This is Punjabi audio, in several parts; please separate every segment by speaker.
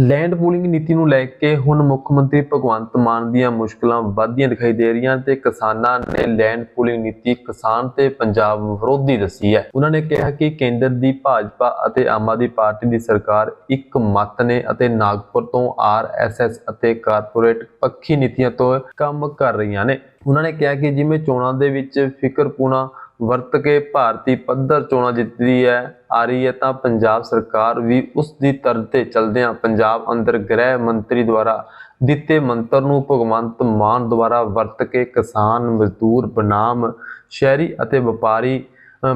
Speaker 1: ਲੈਂਡ ਪੂਲਿੰਗ ਨੀਤੀ ਨੂੰ ਲੈ ਕੇ ਹੁਣ ਮੁੱਖ ਮੰਤਰੀ ਭਗਵੰਤ ਮਾਨ ਦੀਆਂ ਮੁਸ਼ਕਲਾਂ ਵੱਧਦੀਆਂ ਦਿਖਾਈ ਦੇ ਰਹੀਆਂ ਤੇ ਕਿਸਾਨਾਂ ਨੇ ਲੈਂਡ ਪੂਲਿੰਗ ਨੀਤੀ ਕਿਸਾਨ ਤੇ ਪੰਜਾਬ ਵਿਰੋਧੀ ਦੱਸੀ ਹੈ। ਉਹਨਾਂ ਨੇ ਕਿਹਾ ਕਿ ਕੇਂਦਰ ਦੀ ਭਾਜਪਾ ਅਤੇ ਆਮ ਆਦਮੀ ਪਾਰਟੀ ਦੀ ਸਰਕਾਰ ਇੱਕ ਮਤ ਨੇ ਅਤੇ ਨਾਗਪੁਰ ਤੋਂ ਆਰਐਸਐਸ ਅਤੇ ਕਾਰਪੋਰੇਟ ਪੱਖੀ ਨੀਤੀਆਂ ਤੋਂ ਕੰਮ ਕਰ ਰਹੀਆਂ ਨੇ। ਉਹਨਾਂ ਨੇ ਕਿਹਾ ਕਿ ਜਿਵੇਂ ਚੋਣਾਂ ਦੇ ਵਿੱਚ ਫਿਕਰਪੂਣਾ ਵਰਤ ਕੇ ਭਾਰਤੀ ਪੱਧਰ ਚੋਣਾਂ ਜਿੱਤਦੀ ਹੈ। ਆ ਰਹੀ ਹੈ ਤਾਂ ਪੰਜਾਬ ਸਰਕਾਰ ਵੀ ਉਸ ਦੀ ਤਰਜ਼ ਤੇ ਚਲਦਿਆਂ ਪੰਜਾਬ ਅੰਦਰ ਗ੍ਰਹਿ ਮੰਤਰੀ ਦੁਆਰਾ ਦਿੱਤੇ ਮੰਤਰ ਨੂੰ ਭਗਵੰਤ ਮਾਨ ਦੁਆਰਾ ਵਰਤ ਕੇ ਕਿਸਾਨ ਮਜ਼ਦੂਰ, ਬਨਾਮ, ਸ਼ਹਿਰੀ ਅਤੇ ਵਪਾਰੀ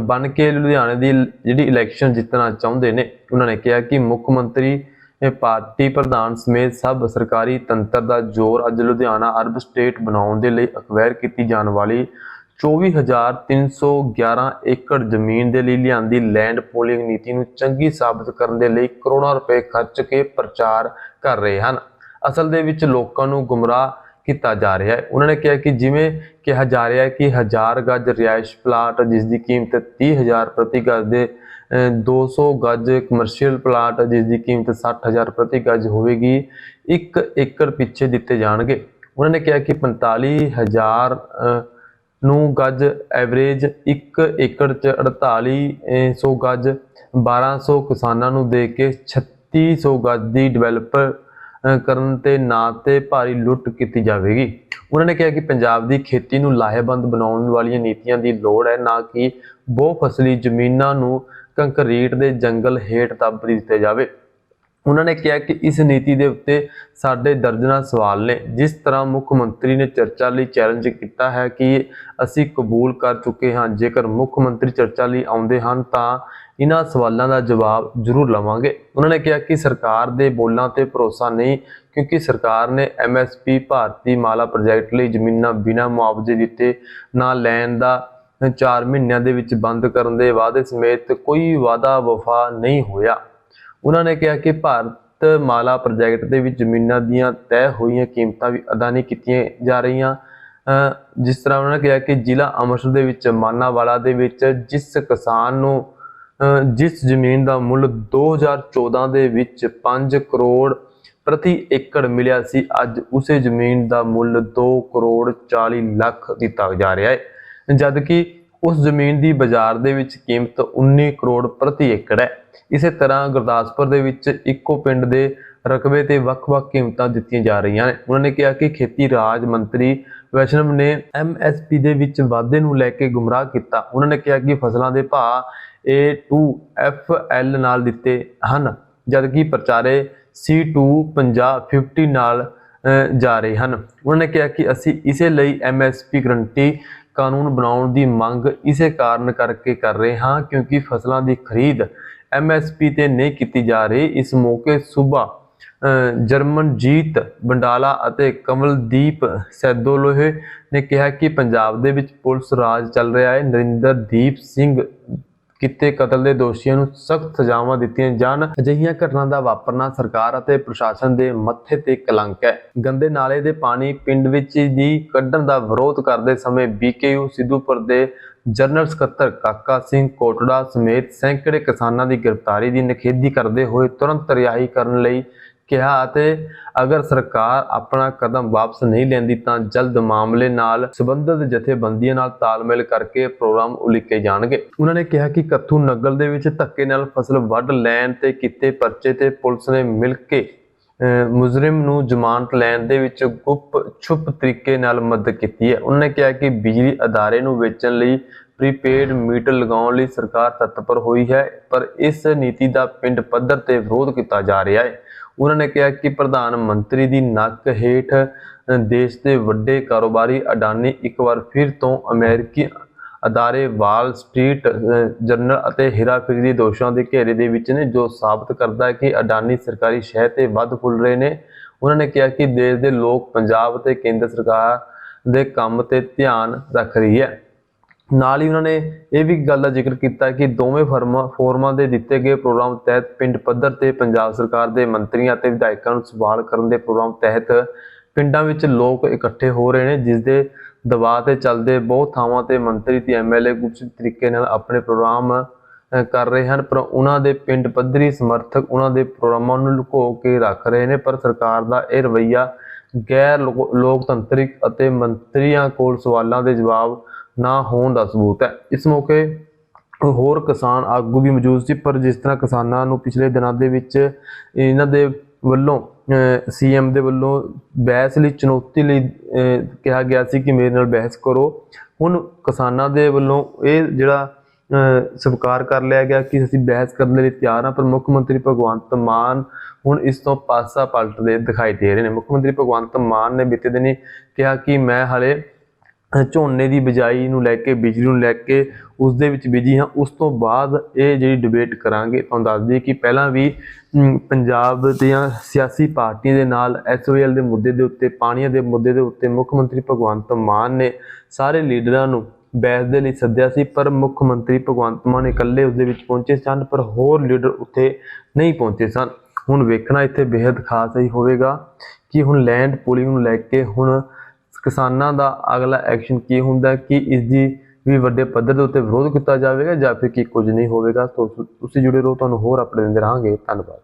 Speaker 1: ਬਣ ਕੇ ਲੁਧਿਆਣੇ ਦੀ ਜਿਹੜੀ ਇਲੈਕਸ਼ਨ ਜਿੱਤਣਾ ਚਾਹੁੰਦੇ ਨੇ, ਉਹਨਾਂ ਨੇ ਕਿਹਾ ਕਿ ਮੁੱਖ ਮੰਤਰੀ ਇਹ ਪਾਰਟੀ ਪ੍ਰਧਾਨ ਸਮੇਤ ਸਭ ਸਰਕਾਰੀ ਤੰਤਰ ਦਾ ਜ਼ੋਰ ਅੱਜ ਲੁਧਿਆਣਾ ਅਰਬ ਸਟੇਟ ਬਣਾਉਣ ਦੇ ਲਈ ਅਕਵਾਇਰ ਕੀਤੀ ਜਾਣ ਵਾਲੀ 24311 ਏਕੜ ਜ਼ਮੀਨ ਦੇ ਲਈ ਲਿਆਂਦੀ ਲੈਂਡ ਪੋਲਿੰਗ ਨੀਤੀ ਨੂੰ ਚੰਗੀ ਸਾਬਤ ਕਰਨ ਦੇ ਲਈ ਕਰੋੜਾਂ ਰੁਪਏ ਖਰਚ ਕੇ ਪ੍ਰਚਾਰ ਕਰ ਰਹੇ ਹਨ। ਅਸਲ ਦੇ ਵਿੱਚ ਲੋਕਾਂ ਨੂੰ ਗੁੰਮਰਾਹ ਕੀਤਾ ਜਾ ਰਿਹਾ ਹੈ। ਉਹਨਾਂ ਨੇ ਕਿਹਾ ਕਿ ਜਿਵੇਂ ਕਿਹਾ ਜਾ ਰਿਹਾ ਹੈ ਕਿ ਹਜ਼ਾਰ ਗਜ ਰਿਹਾਇਸ਼ ਪਲਾਟ ਜਿਸ ਦੀ ਕੀਮਤ 30000 ਪ੍ਰਤੀ ਗਜ ਦੇ ਅਹ 200 ਗਜ ਕਮਰਸ਼ੀਅਲ ਪਲਾਟ ਜਿਸ ਦੀ ਕੀਮਤ 60000 ਪ੍ਰਤੀ ਗਜ ਹੋਵੇਗੀ 1 ਏਕੜ ਪਿੱਛੇ ਦਿੱਤੇ ਜਾਣਗੇ। ਉਹਨਾਂ ਨੇ ਕਿਹਾ ਕਿ 45000 ਅਹ, ਨੂੰ ਗੱਜ ਐਵਰੇਜ 1 ਏਕੜ ਚ 4800 ਗਜ 1200 ਕਿਸਾਨਾਂ ਨੂੰ ਦੇ ਕੇ 3600 ਗਜ ਦੀ ਡਿਵੈਲਪਰ ਕਰਨ ਤੇ ਨਾਂ ਤੇ ਭਾਰੀ ਲੁੱਟ ਕੀਤੀ ਜਾਵੇਗੀ। ਉਹਨਾਂ ਨੇ ਕਿਹਾ ਕਿ ਪੰਜਾਬ ਦੀ ਖੇਤੀ ਨੂੰ ਲਾਹੇਵੰਦ ਬਣਾਉਣ ਵਾਲੀਆਂ ਨੀਤੀਆਂ ਦੀ ਲੋੜ ਹੈ, ਨਾ ਕਿ ਬਹੁ ਫਸਲੀ ਜ਼ਮੀਨਾਂ ਨੂੰ ਕੰਕਰੀਟ ਦੇ ਜੰਗਲ ਹੇਠ ਦੱਬ ਦਿੱਤੇ ਜਾਵੇ। ਉਹਨਾਂ ਨੇ ਕਿਹਾ ਕਿ ਇਸ ਨੀਤੀ ਦੇ ਉੱਤੇ ਸਾਡੇ ਦਰਜਨਾਂ ਸਵਾਲ ਨੇ। ਜਿਸ ਤਰ੍ਹਾਂ ਮੁੱਖ ਮੰਤਰੀ ਨੇ ਚਰਚਾ ਲਈ ਚੈਲੰਜ ਕੀਤਾ ਹੈ ਕਿ ਅਸੀਂ ਕਬੂਲ ਕਰ ਚੁੱਕੇ ਹਾਂ, ਜੇਕਰ ਮੁੱਖ ਮੰਤਰੀ ਚਰਚਾ ਲਈ ਆਉਂਦੇ ਹਨ ਤਾਂ ਇਹਨਾਂ ਸਵਾਲਾਂ ਦਾ ਜਵਾਬ ਜ਼ਰੂਰ ਲਵਾਂਗੇ। ਉਹਨਾਂ ਨੇ ਕਿਹਾ ਕਿ ਸਰਕਾਰ ਦੇ ਬੋਲਾਂ ਤੇ ਭਰੋਸਾ ਨਹੀਂ, ਕਿਉਂਕਿ ਸਰਕਾਰ ਨੇ ਐਮਐਸਪੀ ਭਾਰਤੀ ਮਾਲਾ ਪ੍ਰੋਜੈਕਟ ਲਈ ਜ਼ਮੀਨਾਂ ਬਿਨਾਂ ਮੁਆਵਜ਼ੇ ਦਿੱਤੇ, ਨਾ ਲੈਣ ਦਾ 4 ਮਹੀਨਿਆਂ ਦੇ ਵਿੱਚ ਬੰਦ ਕਰਨ ਦੇ ਵਾਅਦੇ ਸਮੇਤ ਕੋਈ ਵਾਅਦਾ ਵਫਾ ਨਹੀਂ ਹੋਇਆ। ਉਹਨਾਂ ਨੇ ਕਿਹਾ ਕਿ ਭਾਰਤ ਮਾਲਾ ਪ੍ਰੋਜੈਕਟ ਦੇ ਵਿੱਚ ਜ਼ਮੀਨਾਂ ਦੀਆਂ ਤੈਅ ਹੋਈਆਂ ਕੀਮਤਾਂ ਵੀ ਅਦਾ ਨਹੀਂ ਕੀਤੀਆਂ ਜਾ ਰਹੀਆਂ। ਜਿਸ ਤਰ੍ਹਾਂ ਉਹਨਾਂ ਨੇ ਕਿਹਾ ਕਿ ਜ਼ਿਲ੍ਹਾ ਅੰਮ੍ਰਿਤਸਰ ਦੇ ਵਿੱਚ ਮਾਨਾਵਾਲਾ ਦੇ ਵਿੱਚ ਜਿਸ ਕਿਸਾਨ ਨੂੰ ਜਿਸ ਜ਼ਮੀਨ ਦਾ ਮੁੱਲ 2014 ਦੇ ਵਿੱਚ 5 ਕਰੋੜ ਪ੍ਰਤੀ ਏਕੜ ਮਿਲਿਆ ਸੀ, ਅੱਜ ਉਸੇ ਜ਼ਮੀਨ ਦਾ ਮੁੱਲ 2 ਕਰੋੜ 40 ਲੱਖ ਦਿੱਤਾ ਜਾ ਰਿਹਾ ਹੈ। ਜਦਕਿ ਉਸ ਜ਼ਮੀਨ ਦੀ ਬਾਜ਼ਾਰ ਦੇ ਵਿੱਚ ਕੀਮਤ 19 ਕਰੋੜ ਪ੍ਰਤੀ ਏਕੜ ਹੈ। ਇਸੇ ਤਰ੍ਹਾਂ ਗੁਰਦਾਸਪੁਰ ਦੇ ਵਿੱਚ ਇੱਕੋ ਪਿੰਡ ਦੇ ਰਕਬੇ ਤੇ ਵੱਖ-ਵੱਖ ਕੀਮਤਾਂ ਦਿੱਤੀਆਂ ਜਾ ਰਹੀਆਂ ਨੇ। ਉਹਨਾਂ ਨੇ ਕਿਹਾ ਕਿ ਖੇਤੀ ਰਾਜ ਮੰਤਰੀ ਵੈਸ਼ਨਵ ਨੇ ਐਮਐਸਪੀ ਦੇ ਵਿੱਚ ਵਾਧੇ ਨੂੰ ਲੈ ਕੇ ਗੁੰਮਰਾਹ ਕੀਤਾ। ਉਹਨਾਂ ਨੇ ਕਿਹਾ ਕਿ ਫਸਲਾਂ ਦੇ ਭਾਅ A2FL ਨਾਲ ਦਿੱਤੇ ਹਨ ਜਦਕਿ ਪ੍ਰਚਾਰੇ C2 50 50 ਨਾਲ ਅਹ, ਜਾ ਰਹੇ ਹਨ। ਉਹਨਾਂ ਨੇ ਕਿਹਾ ਕਿ ਅਸੀਂ ਇਸੇ ਲਈ ਐਮਐਸਪੀ ਗਰੰਟੀ ਕਾਨੂੰਨ ਬਣਾਉਣ ਦੀ ਮੰਗ ਇਸੇ ਕਾਰਨ ਕਰਕੇ ਕਰ ਰਹੇ ਹਾਂ ਕਿਉਂਕਿ ਫਸਲਾਂ ਦੀ ਖਰੀਦ ਐਮਐਸਪੀ ਤੇ ਨਹੀਂ ਕੀਤੀ ਜਾ ਰਹੀ। ਇਸ ਮੌਕੇ ਸੂਬਾ ਅਹ, ਜਰਮਨਜੀਤ ਬੰਡਾਲਾ ਅਤੇ ਕਮਲਦੀਪ ਸੈਦੋਲੋਹੇ ਨੇ ਕਿਹਾ ਕਿ ਪੰਜਾਬ ਦੇ ਵਿੱਚ ਪੁਲਿਸ ਰਾਜ ਚੱਲ ਰਿਹਾ ਹੈ। ਨਰਿੰਦਰਦੀਪ ਸਿੰਘ ਕੀਤੇ ਕਤਲ ਦੇ ਦੋਸ਼ੀਆਂ ਨੂੰ ਸਖਤ ਸਜ਼ਾਵਾਂ ਦਿੱਤੀਆਂ ਜਾਣ। ਅਜਿਹੀਆਂ ਘਟਨਾ ਦਾ ਵਾਪਰਨਾ ਸਰਕਾਰ ਅਤੇ ਪ੍ਰਸ਼ਾਸਨ ਦੇ ਮੱਥੇ ਤੇ ਕਲੰਕ ਹੈ। ਗੰਦੇ ਨਾਲੇ ਦੇ ਪਾਣੀ ਪਿੰਡ ਵਿੱਚ ਦੀ ਕੱਢਣ ਦਾ ਵਿਰੋਧ ਕਰਦੇ ਸਮੇਂ ਬੀਕੇਯੂ ਸਿੱਧੂਪੁਰ ਦੇ ਜਨਰਲ ਸਕੱਤਰ ਕਾਕਾ ਸਿੰਘ ਕੋਟੜਾ ਸਮੇਤ ਸੈਂਕੜੇ ਕਿਸਾਨਾਂ ਦੀ ਗ੍ਰਿਫਤਾਰੀ ਦੀ ਨਿਖੇਧੀ ਕਰਦੇ ਹੋਏ ਤੁਰੰਤ ਰਿਹਾਈ ਕਰਨ ਲਈ ਕਿਹਾ ਅਤੇ ਅਗਰ ਸਰਕਾਰ ਆਪਣਾ ਕਦਮ ਵਾਪਸ ਨਹੀਂ ਲੈਂਦੀ ਤਾਂ ਜਲਦ ਮਾਮਲੇ ਨਾਲ ਸੰਬੰਧਿਤ ਜਥੇਬੰਦੀਆਂ ਨਾਲ ਤਾਲਮੇਲ ਕਰਕੇ ਪ੍ਰੋਗਰਾਮ ਉਲੀਕੇ ਜਾਣਗੇ। ਉਹਨਾਂ ਨੇ ਕਿਹਾ ਕਿ ਕੱਥੂ ਨਗਲ ਦੇ ਵਿੱਚ ਧੱਕੇ ਨਾਲ ਫਸਲ ਵੱਢ ਲੈਣ ਤੇ ਕੀਤੇ ਪਰਚੇ ਤੇ ਪੁਲਿਸ ਨੇ ਮਿਲ ਕੇ ਮੁਜਰਮ ਨੂੰ ਜ਼ਮਾਨਤ ਲੈਣ ਦੇ ਵਿੱਚ ਗੁਪ ਛੁਪ ਤਰੀਕੇ ਨਾਲ ਮਦਦ ਕੀਤੀ ਹੈ। ਉਹਨਾਂ ਨੇ ਕਿਹਾ ਕਿ ਬਿਜਲੀ ਅਦਾਰੇ ਨੂੰ ਵੇਚਣ ਲਈ ਪ੍ਰੀਪੇਡ ਮੀਟਰ ਲਗਾਉਣ ਲਈ ਸਰਕਾਰ ਤਤਪਰ ਹੋਈ ਹੈ, ਪਰ ਇਸ ਨੀਤੀ ਦਾ ਪਿੰਡ ਪੱਧਰ ਤੇ ਵਿਰੋਧ ਕੀਤਾ ਜਾ ਰਿਹਾ ਹੈ। ਉਹਨਾਂ ਨੇ ਕਿਹਾ ਕਿ ਪ੍ਰਧਾਨ ਮੰਤਰੀ ਦੀ ਨੱਕ ਹੇਠ ਦੇਸ਼ ਦੇ ਵੱਡੇ ਕਾਰੋਬਾਰੀ ਅਡਾਨੀ ਇੱਕ ਵਾਰ ਫਿਰ ਤੋਂ ਅਮਰੀਕੀ ਅਦਾਰੇ ਵਾਲ ਸਟਰੀਟ ਜਰਨਲ ਅਤੇ ਹੀਰਾਫੇਰੀ ਦੇ ਦੋਸ਼ਾਂ ਦੇ ਘੇਰੇ ਦੇ ਵਿੱਚ ਨੇ, ਜੋ ਸਾਬਤ ਕਰਦਾ ਹੈ ਕਿ ਅਡਾਨੀ ਸਰਕਾਰੀ ਸ਼ਹਿ ਤੇ ਵੱਧ ਫੁੱਲ ਰਹੇ ਨੇ। ਉਹਨਾਂ ਨੇ ਕਿਹਾ ਕਿ ਦੇਸ਼ ਦੇ ਲੋਕ ਪੰਜਾਬ ਤੇ ਕੇਂਦਰ ਸਰਕਾਰ ਦੇ ਕੰਮ ਤੇ ਧਿਆਨ ਰੱਖ ਰਹੀ ਹੈ। ਨਾਲ ਹੀ ਉਹਨਾਂ ਨੇ ਇਹ ਵੀ ਗੱਲ ਦਾ ਜ਼ਿਕਰ ਕੀਤਾ ਕਿ ਦੋਵੇਂ ਫਰਮਾਂ ਫੋਰਮਾਂ ਦੇ ਦਿੱਤੇ ਗਏ ਪ੍ਰੋਗਰਾਮ ਤਹਿਤ ਪਿੰਡ ਪੱਧਰ ਤੇ ਪੰਜਾਬ ਸਰਕਾਰ ਦੇ ਮੰਤਰੀਆਂ ਅਤੇ ਵਿਧਾਇਕਾਂ ਨੂੰ ਸਵਾਲ ਕਰਨ ਦੇ ਪ੍ਰੋਗਰਾਮ ਤਹਿਤ ਪਿੰਡਾਂ ਵਿੱਚ ਲੋਕ ਇਕੱਠੇ ਹੋ ਰਹੇ ਨੇ, ਜਿਸ ਦੇ ਦਬਾਅ ਤੇ ਚੱਲਦੇ ਬਹੁਤ ਥਾਵਾਂ ਤੇ ਮੰਤਰੀ ਤੇ ਐਮਐਲਏ ਗੁਪਤ ਤਰੀਕੇ ਨਾਲ ਆਪਣੇ ਪ੍ਰੋਗਰਾਮ ਕਰ ਰਹੇ ਹਨ, ਪਰ ਉਹਨਾਂ ਦੇ ਪਿੰਡ ਪੱਧਰੀ ਸਮਰਥਕ ਉਹਨਾਂ ਦੇ ਪ੍ਰੋਗਰਾਮਾਂ ਨੂੰ ਲੁਕੋ ਕੇ ਰੱਖ ਰਹੇ ਨੇ, ਪਰ ਸਰਕਾਰ ਦਾ ਇਹ ਰਵੱਈਆ ਗੈਰ ਲੋਕ- ਲੋਕਤੰਤਰਿਕ ਅਤੇ ਮੰਤਰੀਆਂ ਕੋਲ ਸਵਾਲਾਂ ਦੇ ਜਵਾਬ ਨਾ ਹੋਣ ਦਾ ਸਬੂਤ ਹੈ। ਇਸ ਮੌਕੇ ਹੋਰ ਕਿਸਾਨ ਆਗੂ ਵੀ ਮੌਜੂਦ ਸੀ, ਪਰ ਜਿਸ ਤਰ੍ਹਾਂ ਕਿਸਾਨਾਂ ਨੂੰ ਪਿਛਲੇ ਦਿਨਾਂ ਦੇ ਵਿੱਚ ਇਹਨਾਂ ਦੇ ਵੱਲੋਂ ਸੀਐਮ ਦੇ ਵੱਲੋਂ ਬਹਿਸ ਲਈ, ਚੁਣੌਤੀ ਲਈ ਕਿਹਾ ਗਿਆ ਸੀ ਕਿ ਮੇਰੇ ਨਾਲ ਬਹਿਸ ਕਰੋ, ਹੁਣ ਕਿਸਾਨਾਂ ਦੇ ਵੱਲੋਂ ਇਹ ਜਿਹੜਾ ਸਵੀਕਾਰ ਕਰ ਲਿਆ ਗਿਆ ਕਿ ਅਸੀਂ ਬਹਿਸ ਕਰਨ ਦੇ ਲਈ ਤਿਆਰ ਹਾਂ, ਪਰ ਮੁੱਖ ਮੰਤਰੀ ਭਗਵੰਤ ਮਾਨ ਹੁਣ ਇਸ ਤੋਂ ਪਾਸਾ ਪਲਟਦੇ ਦਿਖਾਈ ਦੇ ਰਹੇ ਨੇ। ਮੁੱਖ ਮੰਤਰੀ ਭਗਵੰਤ ਮਾਨ ਨੇ ਬੀਤੇ ਦਿਨੀ ਕਿਹਾ ਕਿ ਮੈਂ ਹਲੇ ਝੋਨੇ ਦੀ ਬਿਜਾਈ ਨੂੰ ਲੈ ਕੇ, ਬਿਜਲੀ ਨੂੰ ਲੈ ਕੇ ਉਸ ਦੇ ਵਿੱਚ ਬਿਜ਼ੀ ਹਾਂ। ਉਸ ਤੋਂ ਬਾਅਦ ਇਹ ਜਿਹੜੀ ਡਿਬੇਟ ਕਰਾਂਗੇ, ਤੁਹਾਨੂੰ ਦੱਸ ਦਈਏ ਕਿ ਪਹਿਲਾਂ ਵੀ ਪੰਜਾਬ ਦੀਆਂ ਸਿਆਸੀ ਪਾਰਟੀਆਂ ਦੇ ਨਾਲ ਐਸਓਐਲ ਦੇ ਮੁੱਦੇ ਦੇ ਉੱਤੇ, ਪਾਣੀਆਂ ਦੇ ਮੁੱਦੇ ਦੇ ਉੱਤੇ ਮੁੱਖ ਮੰਤਰੀ ਭਗਵੰਤ ਮਾਨ ਨੇ ਸਾਰੇ ਲੀਡਰਾਂ ਨੂੰ ਬਹਿਸ ਦੇ ਲਈ ਸੱਦਿਆ ਸੀ, ਪਰ ਮੁੱਖ ਮੰਤਰੀ ਭਗਵੰਤ ਮਾਨ ਇਕੱਲੇ ਉਸ ਦੇ ਵਿੱਚ ਪਹੁੰਚੇ ਸਨ, ਪਰ ਹੋਰ ਲੀਡਰ ਉੱਥੇ ਨਹੀਂ ਪਹੁੰਚੇ ਸਨ। ਹੁਣ ਵੇਖਣਾ ਇੱਥੇ ਬੇहद ਖਾਸ ਹੀ ਹੋਵੇਗਾ ਕਿ ਹੁਣ ਲੈਂਡ ਪੂਲਿੰਗ ਨੂੰ ਲੈ ਕੇ ਹੁਣ ਕਿਸਾਨਾਂ ਦਾ ਅਗਲਾ ਐਕਸ਼ਨ ਕੀ ਹੁੰਦਾ ਹੈ ਕਿ ਇਸ ਦੀ ਵੀ ਵੱਡੇ ਪੱਧਰ ਦੇ ਉੱਤੇ ਵਿਰੋਧ ਕੀਤਾ ਜਾਵੇਗਾ ਜਾਂ ਫਿਰ ਕੀ ਕੁਝ ਨਹੀਂ ਹੋਵੇਗਾ। ਤੋ ਤੁਸੀਂ ਜੁੜੇ ਰਹੋ, ਤੁਹਾਨੂੰ ਹੋਰ ਅਪਡੇਟ ਦਿੰਦੇ ਰਹਾਂਗੇ। ਧੰਨਵਾਦ।